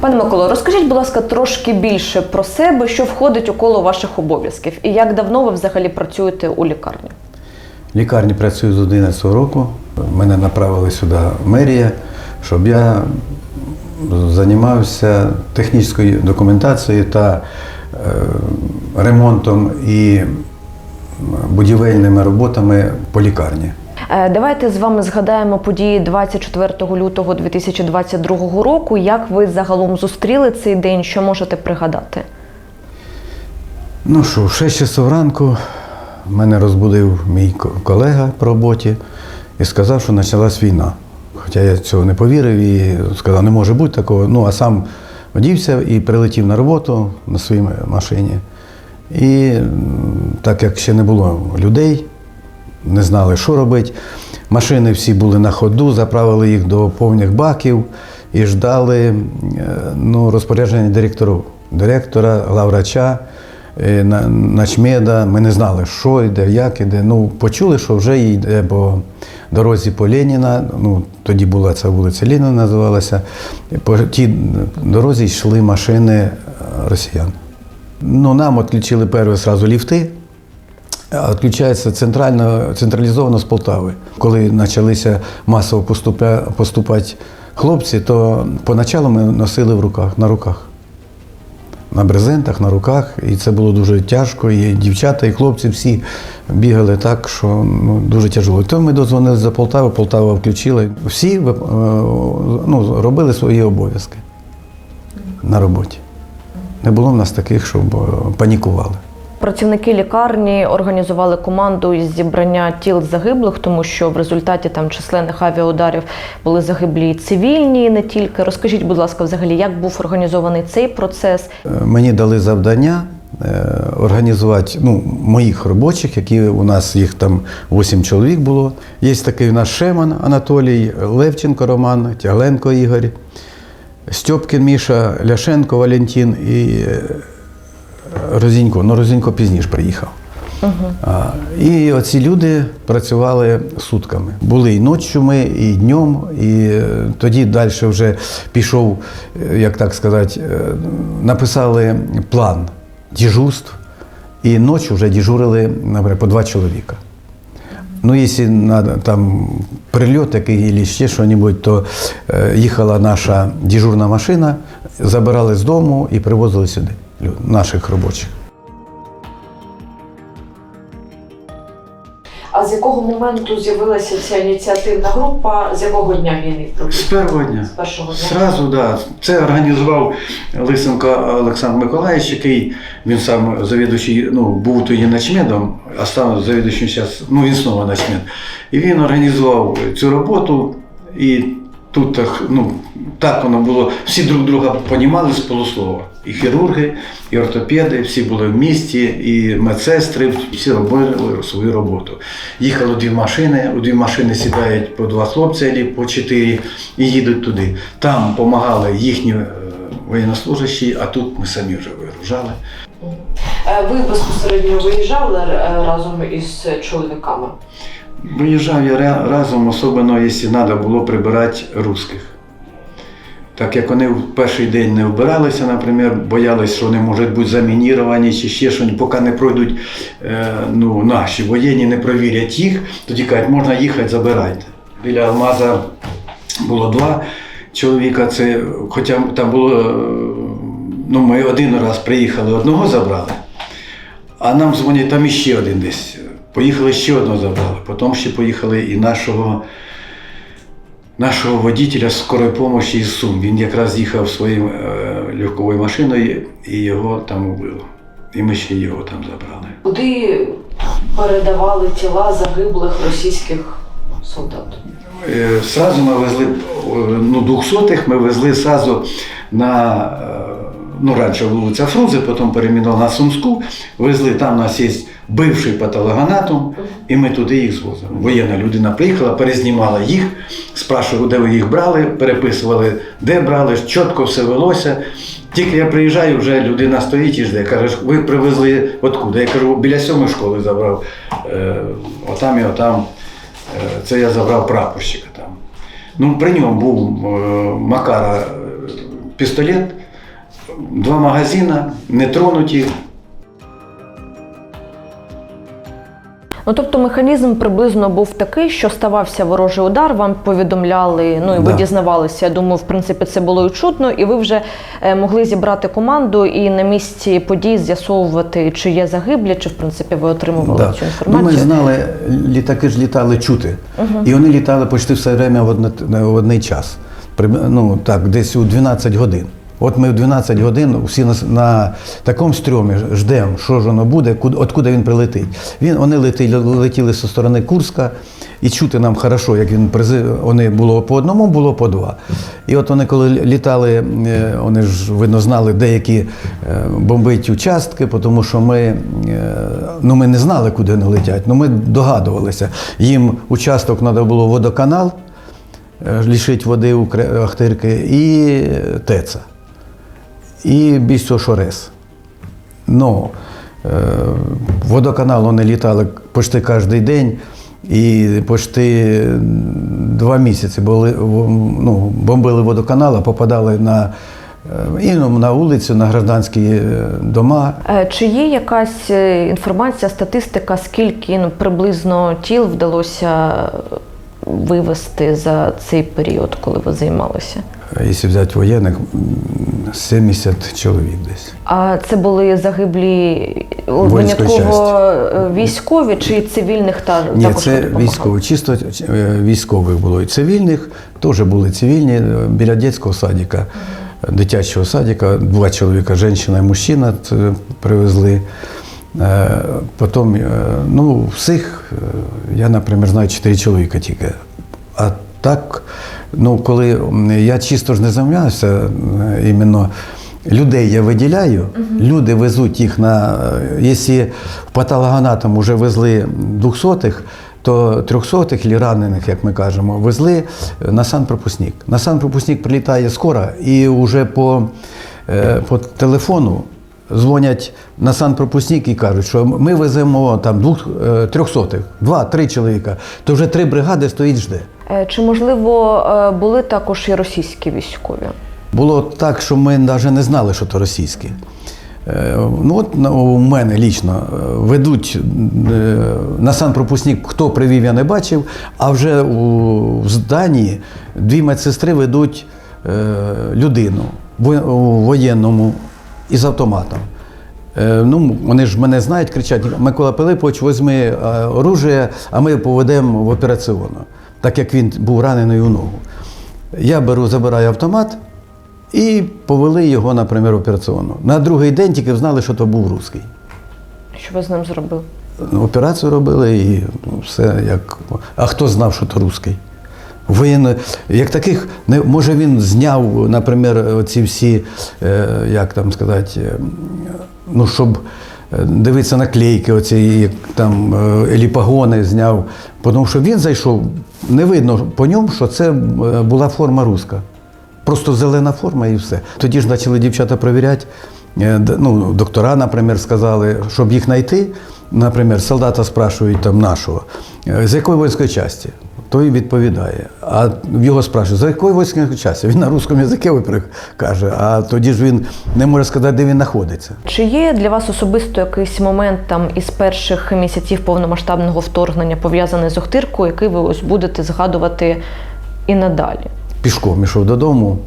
Пане Миколо, розкажіть, будь ласка, трошки більше про себе, що входить у коло ваших обов'язків, і як давно ви взагалі працюєте у лікарні? В лікарні працюю з 11 року. Мене направили сюди мерія, щоб я займався технічною документацією та е, ремонтом і будівельними роботами по лікарні. Е, Давайте з вами згадаємо події 24 лютого 2022 року. Як ви загалом зустріли цей день? Що можете пригадати? Ну що, в 6 часов ранку мене розбудив мій колега по роботі і сказав, що почалась війна. Хоча я цього не повірив і сказав, не може бути такого. Ну, а сам одівся і прилетів на роботу на своїй машині. І так як ще не було людей, не знали, що робити. Машини всі були на ходу, заправили їх до повних баків і ждали е, ну, розпорядження директорів. Директора, главврача, е, начмеда. Ми не знали, що йде, як йде. Ну, почули, що вже йде по дорозі по Леніна. Ну, тоді була ця вулиця Леніна, називалася. По тій дорозі йшли машини е, росіян. Ну, нам відключили перші сразу ліфти. Відключається центрально, централізовано з Полтави. Коли почалися масово поступа, поступати хлопці, то поначалу ми носили в руках, на руках. На брезентах, на руках. І це було дуже тяжко. І дівчата, і хлопці всі бігали так, що ну, дуже тяжко. То ми дозвонили за Полтаву, Полтава включила. Всі е, ну, робили свої обов'язки на роботі. Не було в нас таких, щоб е, панікували. Працівники лікарні організували команду із зібрання тіл загиблих, тому що в результаті там численних авіаударів були загиблі цивільні, не тільки. Розкажіть, будь ласка, взагалі, як був організований цей процес? Е, Мені дали завдання е, організувати ну, моїх робочих, які у нас їх там 8 чоловік було. Є такий у нас Шеман Анатолій, Левченко Роман, Тягленко Ігор, Стьопкін Міша, Ляшенко Валентин і е, Розінько. Ну, Розінько пізніше приїхав. А, І оці люди працювали сутками. Були і ночі ми, і днем, і е, тоді далі вже пішов, е, як так сказати, е, написали план дежурств, і ночі вже дежурили, наприклад, по два чоловіка. Ну, якщо там прильот такий або ще щось, то їхала наша дежурна машина, забирали з дому і привозили сюди наших робочих. А з якого моменту з'явилася ця ініціативна група? З якого дня війни? З першого дня. З першого дня. Сразу, да. Це організував Лисенко Олександр Миколаївич, який він сам завідуючий, ну, був тоді начмедом, а став завідуючим зараз, ну він знову начмед. І він організував цю роботу, і тут так, ну, так воно було. Всі друг друга понімали з полуслова. І хірурги, і ортопеди, всі були в місті, і медсестри, всі робили свою роботу. Їхало дві машини, у дві машини сідають по два хлопці або по чотири і їдуть туди. Там допомагали їхні е, воєннослужащі, а тут ми самі вже вигружали. Е, Ви безпосередньо виїжджали е, разом із чоловіками? Виїжджав я разом, особливо, якщо треба було прибирати русських. Так як вони в перший день не вбиралися, наприклад, боялись, що вони можуть бути замініровані чи ще щось, поки не пройдуть е, ну, наші воєнні, не провірять їх, тоді кажуть, можна їхати, забирайте. Біля Алмаза було два чоловіка, це, хоча там було, е, ну, ми один раз приїхали, одного забрали, а нам дзвонять, там іще один десь. Поїхали ще одного забрали. Потім ще поїхали і нашого, нашого водителя скорої допомоги із Сум. Він якраз їхав своєю е, легковою машиною і його там убило. І ми ще його там забрали. Куди передавали тіла загиблих російських солдат? Е, Сразу ми везли ну, двохсотих ми везли сразу на е, ну, раніше вулиця Фрунзе, потім перейменували на Сумську, везли, там у нас є бивший патологоанатом, і ми туди їх звозимо. Воєнна людина приїхала, перезнімала їх, спрашували, де ви їх брали, переписували, де брали, чітко все велося. Тільки я приїжджаю, вже людина стоїть і жде. Каже, ви привезли откуда? Я кажу, біля сьомої школи забрав. Е, отам і отам. Е, Це я забрав прапорщика там. Ну, при ньому був е, Макара пістолет, два магазини, не тронуті. Ну тобто механізм приблизно був такий, що ставався ворожий удар, вам повідомляли, ну і ви Да. дізнавалися. Я думаю, в принципі, це було і чутно, і ви вже е, могли зібрати команду і на місці подій з'ясовувати, чи є загиблі, чи в принципі ви отримували Да. цю Ну, інформацію. ми знали, літаки ж літали чути. І вони літали почти все время в, одне, в одний час. Ну, так, десь у 12 годин. От ми в 12 годин всі на, на такому стрьомі ждемо, що ж воно буде, куди, откуди він прилетить. Він, вони летіли, летіли зі сторони Курська, і чути нам хорошо, як він призи, вони було по одному, було по два. І от вони, коли літали, е, вони ж видно знали деякі е, бомбить участки, тому що ми, е, ну, ми не знали, куди вони летять, ну ми догадувалися. Їм участок треба було водоканал, лишить води у Ахтирки, і ТЕЦа. І цього. Ну, е, водоканал вони літали почти кожен день. І почти два місяці були, ну, бомбили водоканал, а попадали на, е, і ну, на вулицю, на гражданські е, дома. Чи є якась інформація, статистика, скільки ну, приблизно тіл вдалося вивести за цей період, коли ви займалися? Якщо взяти воєнних, 70 чоловік десь. А це були загиблі винятково е, військові чи цивільних та Ні, також це військові, чисто е, військових було і цивільних, теж були цивільні е, біля дитячого садика, дитячого садика, два чоловіка, жінка і мужчина привезли. Потім, ну, всіх, я, наприклад, знаю чотири чоловіка тільки. А так, ну, коли я чисто ж не займаюся е, іменно людей я виділяю, люди везуть їх на. е, Якщо в патологоанатом вже везли двохсотих, то трьохсотих чи ранених, як ми кажемо, везли на санпропускник. На санпропускник прилітає скоро і вже по, е, по телефону дзвонять на санпропускник і кажуть, що ми веземо там двох е, трьохсотих, два-три чоловіка, то вже три бригади стоїть жде. Е, Чи можливо е, були також і російські військові? Було так, що ми навіть не знали, що то російське. Ну от у мене лічно е, ведуть на санпропускник, хто привів, я не бачив, а вже у зданні дві медсестри ведуть людину у воєнному із автоматом. Ну, вони ж мене знають, кричать: Микола Пилипович, візьми е, оружие, а ми поведемо в операційну, так як він був ранений у ногу. Я беру, забираю автомат і повели його, наприклад, в операційну. На другий день тільки знали, що то був русський. Що ви з ним зробили? Операцію робили і ну, все як. А хто знав, що то русський? Воєнно, як таких, не, може він зняв, наприклад, ці всі, е, як там сказати, е, ну, щоб дивитися наклейки, оці, як там е, ліпагони зняв. Тому що він зайшов, не видно по ньому, що це е, була форма руська. Просто зелена форма і все. Тоді ж почали дівчата перевіряти. Е, Ну, доктора, наприклад, сказали, щоб їх знайти, наприклад, солдата спрашують там нашого, «Е, з якої воїнської частини? Той відповідає. А в його спрашують, за якої воїнської частини? Він на русскому язикі каже, а тоді ж він не може сказати, де він знаходиться. Чи є для вас особисто якийсь момент там із перших місяців повномасштабного вторгнення пов'язаний з Охтиркою, який ви ось будете згадувати і надалі? пішком йшов додому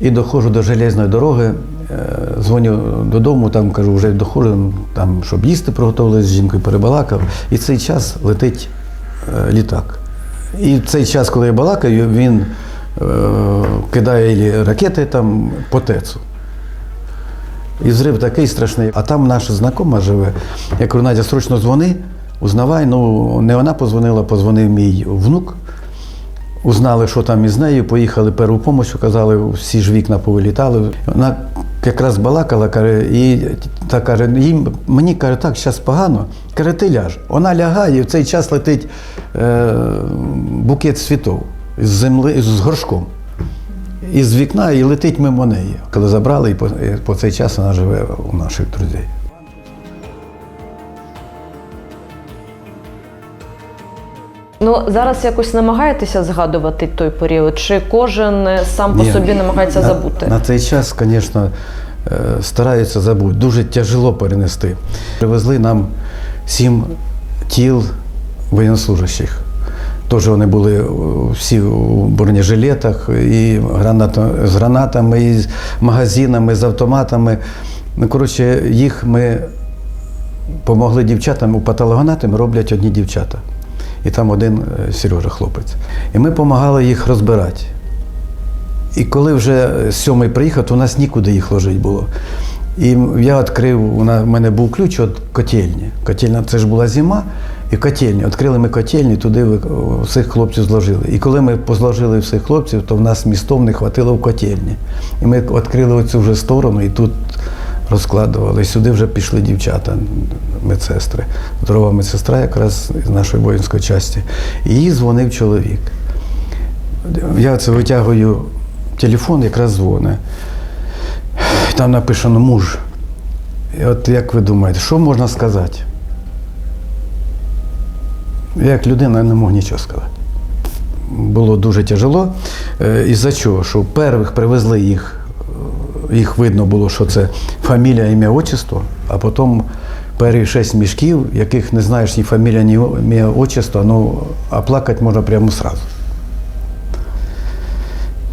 і доходжу до железної дороги. е, Дзвоню додому, там кажу, вже доходжу, там, щоб їсти приготували з жінкою, перебалакав. І цей час летить е, літак. І в цей час, коли я балакаю, він е, кидає ракети там по ТЕЦу. І зрив такий страшний. А там наша знакома живе. Я кажу, Надя, срочно дзвони, узнавай. Ну, не вона позвонила, позвонив мій внук. Узнали, що там із нею, поїхали першу допомогу, казали, всі ж вікна повилітали. Вона якраз балакала, каже, і та каже, їм, мені каже, так, зараз погано. Каже, ти ляж. Вона лягає, і в цей час летить е, букет цвітов з земли, з горшком. Із вікна і летить мимо неї. Коли забрали, і по, і по цей час вона живе у наших друзів. Ну зараз якось намагаєтеся згадувати той період, чи кожен е, сам по Ні, собі намагається на, забути? На цей час, звісно, е, стараються забути. Дуже тяжело перенести. Привезли нам сім тіл воєннослужащих. Теж вони були е, всі у бронежилетах, і граната, з гранатами, і з магазинами, з автоматами. Ну, коротше, їх ми помогли дівчатам у патологоанатомі роблять одні дівчата. І там один е, Сережа хлопець. І ми допомагали їх розбирати. І коли вже сьомий приїхав, то у нас нікуди їх ложити було. І я відкрив, у мене був ключ від котельні. Котельня це ж була зима, і котельні. Відкрили ми котельні, туди всіх хлопців зложили. І коли ми позложили всіх хлопців, то в нас містом не хватило в котельні. І ми відкрили оцю вже сторону, і тут розкладували. І сюди вже пішли дівчата, медсестри. Здорова медсестра якраз з нашої воїнської частини. І дзвонив чоловік. Я це витягую телефон, якраз дзвоне. Там написано муж. І от як ви думаєте, що можна сказати? Я як людина не мог нічого сказати. Було дуже тяжело. Е, Із-за чого? Що перших привезли їх, їх видно було, що це фамілія, ім'я, отчество, а потім перші шість мішків, яких не знаєш ні фамілія, ні ім'я, отчество, ну, а плакати можна прямо сразу.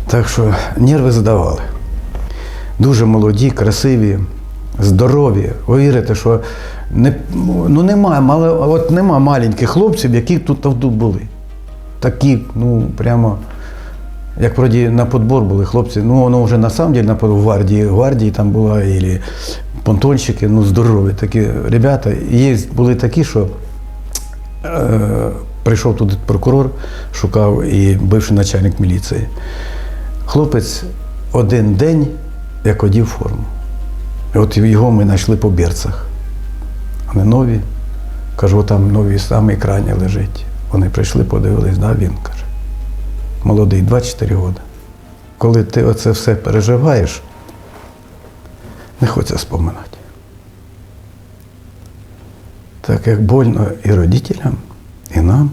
Так що нерви здавали. Дуже молоді, красиві, здорові. Ви вірите, що не, ну, нема, мало, от нема маленьких хлопців, які тут, тут були. Такі, ну, прямо, як вроді на подбор були хлопці. Ну, воно вже на самом деле на подбор, в гвардії, гвардії там була, і понтонщики, ну, здорові такі ребята. І були такі, що е, прийшов туди прокурор, шукав і бивший начальник міліції. Хлопець один день як одів форму. І от його ми знайшли по берцах. Вони нові. Кажу, там нові саме крайні лежить. Вони прийшли, подивились, да, він каже. Молодий, 24 роки. Коли ти оце все переживаєш, не хочеться споминати. Так як больно і родителям, і нам.